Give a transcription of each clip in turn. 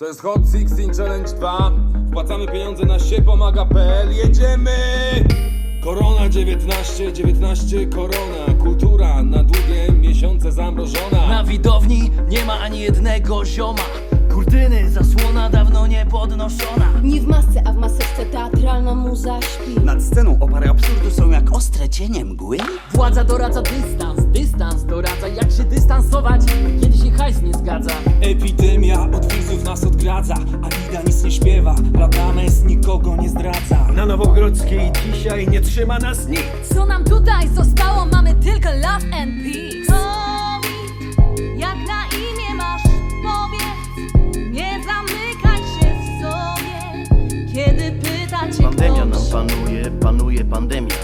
To jest Hot 16 Challenge 2. Wpłacamy pieniądze na się pomaga.pl. Jedziemy! Korona 19, 19 korona. Kultura na długie miesiące zamrożona. Na widowni nie ma ani jednego zioma Kurtyny, zasłona dawno nie podnoszona Nie w masce, a w maseczce teatralna muza śpi Nad sceną opary absurdu są jak ostre cienie mgły. Władza doradza dystans, dystans doradza jak się dystansować Kiedy się hajs nie zgadza Epidemia od widzów nas odgradza A Lida nic nie śpiewa Radames nikogo nie zdradza. Na Nowogrodzkiej dzisiaj nie trzyma nas nic Co nam tutaj zostało? Mamy tylko love and peace. Jak na imię masz, powiedz. Nie zamykaj się w sobie. Kiedy pyta cię Pandemia nam ktoś panuje, panuje pandemia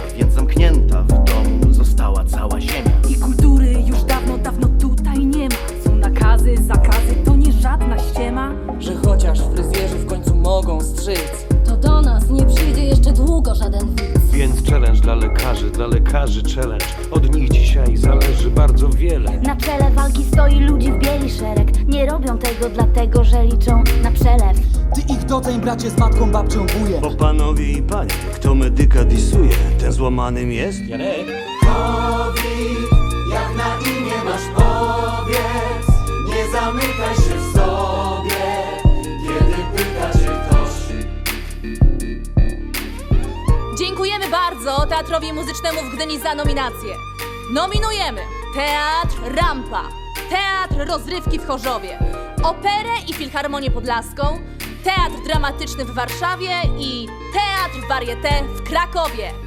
dla lekarzy challenge. Od nich dzisiaj zależy bardzo wiele. Na czele walki stoi ludzi w bieli szereg. Nie robią tego dlatego, że liczą na przelew. Ty ich doceń, bracie, z matką, babcią, wujem. O panowie i panie, kto medyka disuje, ten złamanym jest? Jak na imię masz powiedz, nie zamykaj się Dziękujemy bardzo Teatrowi Muzycznemu w Gdyni za nominację. Nominujemy Teatr Rampa Teatr Rozrywki w Chorzowie Operę i Filharmonię Podlaską Teatr Dramatyczny w Warszawie i Teatr Varieté w Krakowie